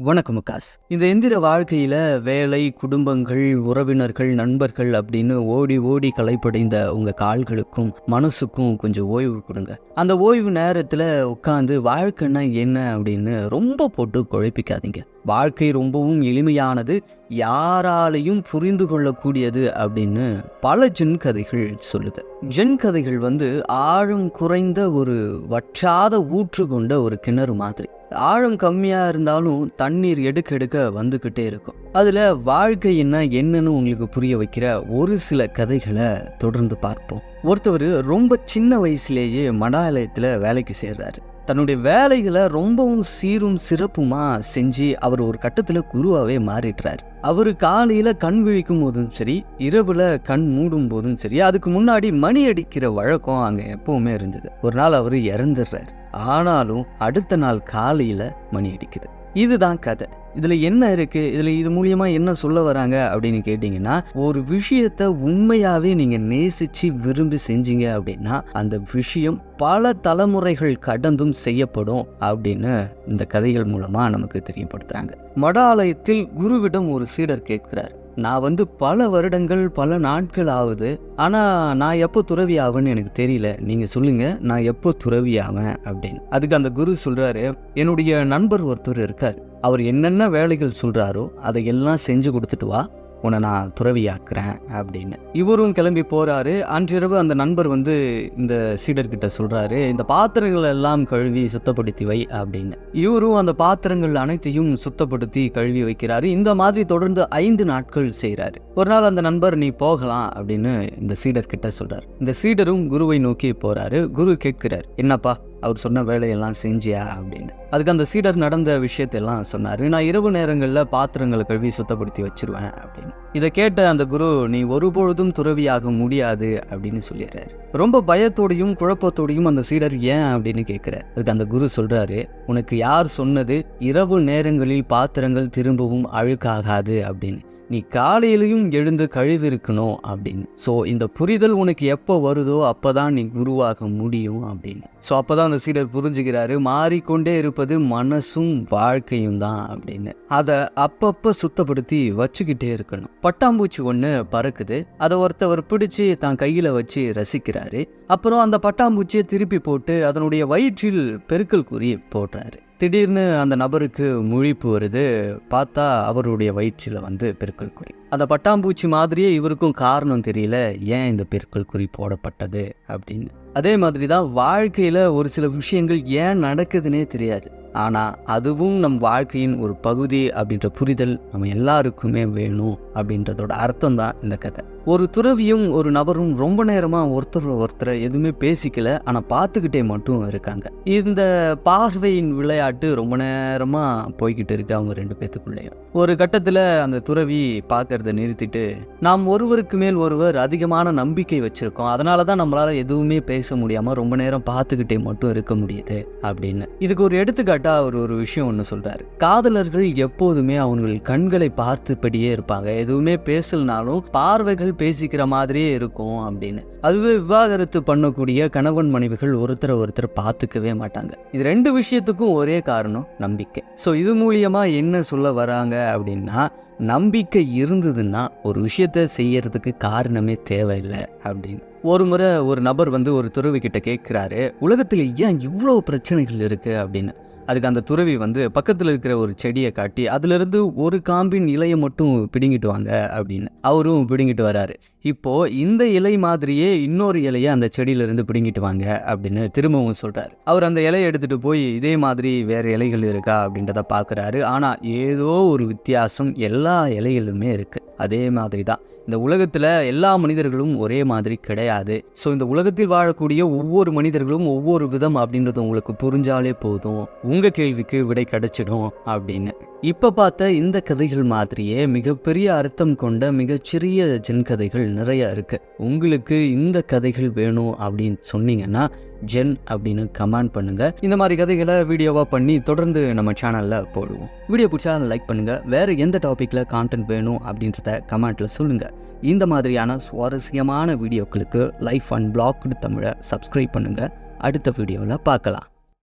வணக்கம் முகாஸ். இந்த எந்திர வாழ்க்கையில வேலை குடும்பங்கள் உறவினர்கள் நண்பர்கள் அப்படின்னு ஓடி ஓடி களைப்படைந்த உங்க கால்களுக்கும் மனசுக்கும் கொஞ்சம் ஓய்வு கொடுங்க. அந்த ஓய்வு நேரத்துல உட்காந்து வாழ்க்கைன்னா என்ன அப்படின்னு ரொம்ப போட்டு குழப்பிக்காதீங்க. வாழ்க்கை ரொம்பவும் எளிமையானது யாராலையும் புரிந்து கொள்ளக்கூடியது அப்படின்னு பல ஜென் கதைகள் சொல்லுது. ஜென் கதைகள் வந்து ஆழம் குறைந்த ஒரு வற்றாத ஊற்று கொண்ட ஒரு கிணறு மாதிரி. ஆழம் கம்மியாக இருந்தாலும் தண்ணீர் எடுக்க எடுக்க வந்துக்கிட்டே இருக்கும். அதில் வாழ்க்கைன்னா என்னன்னு உங்களுக்கு புரிய வைக்கிற ஒரு சில கதைகளை தொடர்ந்து பார்ப்போம். ஒருத்தவர் ரொம்ப சின்ன வயசுலேயே மடாலயத்தில் வேலைக்கு சேர்றாரு. தன்னுடைய வேலைகளை ரொம்பவும் சீரும் சிறப்புமா செஞ்சு அவர் ஒரு கட்டத்தில் குருவாகவே மாறிடுறாரு. அவர் காலையில் கண் விழிக்கும் போதும் சரி இரவில் கண் மூடும் போதும் சரி அதுக்கு முன்னாடி மணி அடிக்கிற வழக்கம் அங்கே எப்பவுமே இருந்தது. ஒரு நாள் அவர் இறந்துடுறாரு. ஆனாலும் அடுத்த நாள் காலையில் மணி அடிக்குது. இதுதான் கதை. இதில் என்ன இருக்குது இதில் இது மூலியமாக என்ன சொல்ல வராங்க? அப்படின்னு கேட்டிங்கன்னா ஒரு விஷயத்தை உண்மையாகவே நீங்கள் நேசித்து விரும்பி செஞ்சீங்க அப்படின்னா அந்த விஷயம் பல தலைமுறைகள் கடந்தும் செய்யப்படும் அப்படின்னு இந்த கதைகள் மூலமாக நமக்கு தெரியப்படுத்துகிறாங்க மடாலயத்தில் குருவிடம் ஒரு சீடர் கேட்கிறார் நான் வந்து பல வருடங்கள் பல நாட்கள் ஆகுது ஆனால் நான் எப்போ துறவி ஆவேன்னு எனக்கு தெரியல. நீங்கள் சொல்லுங்கள் நான் எப்போ துறவி ஆவேன்? அப்படின்னு. அதுக்கு அந்த குரு சொல்கிறாரு என்னுடைய நண்பர் ஒருத்தர் இருக்கார். அவர் என்னென்ன வேலைகள் சொல்கிறாரோ அதை எல்லாம் செஞ்சு கொடுத்துட்டு வா. உன்னை நான் துறவியாக்குறேன் அப்படின்னு. இவரும் கிளம்பி போகிறாரு அன்றிரவு அந்த நண்பர் வந்து இந்த சீடர்கிட்ட சொல்கிறாரு இந்த பாத்திரங்கள் எல்லாம் கழுவி சுத்தப்படுத்தி வை அப்படின்னு. இவரும் அந்த பாத்திரங்கள் அனைத்தையும் சுத்தப்படுத்தி கழுவி வைக்கிறாரு. இந்த மாதிரி தொடர்ந்து ஐந்து நாட்கள் செய்கிறாரு ஒரு நாள் அந்த நண்பர் நீ போகலாம் அப்படின்னு இந்த சீடர்கிட்ட சொல்கிறார் இந்த சீடரும் குருவை நோக்கி போகிறாரு குரு கேட்கிறார் என்னப்பா அவர் சொன்ன வேலையெல்லாம் செஞ்சியா? அப்படின்னு. அதுக்கு அந்த சீடர் நடந்த விஷயத்தெல்லாம் சொன்னார். நான் இரவு நேரங்களில் பாத்திரங்களை கழுவி சுத்தப்படுத்தி வச்சிருவேன் அப்படின்னு. இதை கேட்ட அந்த குரு நீ ஒருபொழுதும் துறவியாக முடியாது அப்படின்னு சொல்லிடுறாரு. ரொம்ப பயத்தோடையும் குழப்பத்தோடையும் அந்த சீடர் ஏன் அப்படின்னு கேட்கிறார். அதுக்கு அந்த குரு சொல்றாரு உனக்கு யார் சொன்னது? இரவு நேரங்களில் பாத்திரங்கள் திரும்பவும் அழுக்காகாது அப்படின்னு. நீ காலையிலையும் எழுந்து கழுவிருக்கணும் அப்படின்னு. ஸோ இந்த புரிதல் உனக்கு எப்போ வருதோ அப்போ தான் நீ குருவாக முடியும் அப்படின்னு. ஸோ அப்போ தான் அந்த சீடர் புரிஞ்சுக்கிறாரு மாறிக்கொண்டே இருப்பது மனசும் வாழ்க்கையும் தான் அப்படின்னு. அதை அப்பப்போ சுத்தப்படுத்தி வச்சுக்கிட்டே இருக்கணும். பட்டாம்பூச்சி ஒன்று பறக்குது. அதை ஒருத்தவர் பிடிச்சி தான் கையில் வச்சு ரசிக்கிறாரு. அப்புறம் அந்த பட்டாம்பூச்சியை திருப்பி போட்டு அதனுடைய வயிற்றில் பெருக்கல் குறி போடுறாரு. திடீர்னு அந்த நபருக்கு முழிப்பு வருது பார்த்தா அவருடைய வயிற்றில் வந்து பெருக்கல் குறி. அந்த பட்டாம்பூச்சி மாதிரியே இவருக்கும் காரணம் தெரியல ஏன் இந்த பெருக்கல் குறி போடப்பட்டது அப்படின்னு. அதே மாதிரி தான் வாழ்க்கையில் ஒரு சில விஷயங்கள் ஏன் நடக்குதுன்னே தெரியாது. ஆனால் அதுவும் நம் வாழ்க்கையின் ஒரு பகுதி அப்படின்ற புரிதல் நம்ம எல்லாருக்குமே வேணும் அப்படின்றதோட அர்த்தம் தான் இந்த கதை. ஒரு துறவியும் ஒரு நபரும் ரொம்ப நேரமாக ஒருத்தர் ஒருத்தரை எதுவுமே பேசிக்கல ஆனால் பார்த்துக்கிட்டே மட்டும் இருக்காங்க. இந்த பார்வையின் விளையாட்டு ரொம்ப நேரமாக போய்கிட்டு இருக்கு அவங்க ரெண்டு பேத்துக்குள்ளேயும். ஒரு கட்டத்தில் அந்த துறவி பார்க்கறத நிறுத்திட்டு நாம் ஒருவருக்கு மேல் ஒருவர் அதிகமான நம்பிக்கை வச்சிருக்கோம் அதனால தான் நம்மளால எதுவுமே பேச முடியாமல் ரொம்ப நேரம் பார்த்துக்கிட்டே மட்டும் இருக்க முடியுது அப்படின்னு. இதுக்கு ஒரு எடுத்துக்காட்டா அவர் ஒரு விஷயம் ஒன்று சொல்றாரு. காதலர்கள் எப்போதுமே அவங்கள் கண்களை பார்த்தபடியே இருப்பாங்க. எதுவுமே பேசலனாலும் பார்வைகள் பேசிக்கிற மாதிரியே இருக்கும் அப்படின்னு. அதுவே விவாகரத்து பண்ணக்கூடிய கணவன் மனைவிகள் ஒருத்தரை ஒருத்தர் பார்த்துக்கவே மாட்டாங்க. இது ரெண்டு விஷயத்துக்கும் ஒரே காரணம் நம்பிக்கை. ஸோ இது மூலியமா என்ன சொல்ல வராங்க அப்படின்னா நம்பிக்கை இருந்ததுன்னா ஒரு விஷயத்த செய்யறதுக்கு காரணமே தேவையில்லை அப்படின்னு. ஒரு முறை ஒரு நபர் வந்து ஒரு துறவி கிட்ட கேட்குறாரு உலகத்தில் ஏன் இவ்வளோ பிரச்சனைகள் இருக்குது அப்படின்னு. அதுக்கு அந்த துறவி வந்து பக்கத்தில் இருக்கிற ஒரு செடியை காட்டி அதிலிருந்து ஒரு காம்பின் இலையை மட்டும் பிடுங்கிட்டு வாங்க அப்படின்னு அவரும் பிடுங்கிட்டு வராரு. இப்போ இந்த இலை மாதிரியே இன்னொரு இலையை அந்த செடியிலிருந்து பிடுங்கிட்டு வாங்க அப்படின்னு திரும்பவும் சொல்கிறார் அவர் அந்த இலையை எடுத்துகிட்டு போய் இதே மாதிரி வேறு இலைகள் இருக்கா அப்படின்றத பார்க்குறாரு ஆனால் ஏதோ ஒரு வித்தியாசம் எல்லா இலைகளுமே இருக்குது அதே மாதிரி தான் இந்த உலகத்தில் எல்லா மனிதர்களும் ஒரே மாதிரி கிடையாது. ஸோ இந்த உலகத்தில் வாழக்கூடிய ஒவ்வொரு மனிதர்களும் ஒவ்வொரு விதம் அப்படின்றது உங்களுக்கு புரிஞ்சாலே போதும். உங்கள் கேள்விக்கு விடை கிடைச்சிடும் அப்படின்னு. இப்போ பார்த்த இந்த கதைகள் மாதிரியே மிகப்பெரிய அர்த்தம் கொண்ட மிகச்சிறிய ஜென் கதைகள் நிறைய இருக்கு. உங்களுக்கு இந்த கதைகள் வேணும் அப்படின்னு சொன்னீங்கன்னா ஜென் அப்படின்னு கமெண்ட் பண்ணுங்க. இந்த மாதிரி கதைகளை வீடியோவா பண்ணி தொடர்ந்து நம்ம சேனல்ல போடுவோம். வீடியோ பிடிச்சா லைக் பண்ணுங்க. வேற எந்த டாபிக்ல கான்டென்ட் வேணும் அப்படின்றத கமெண்ட்ல சொல்லுங்க. இந்த மாதிரியான சுவாரஸ்யமான வீடியோக்களுக்கு லைஃப் அண்ட் பிளாக்டு தமிழை சப்ஸ்கிரைப் பண்ணுங்க. அடுத்த வீடியோவில் பார்க்கலாம்.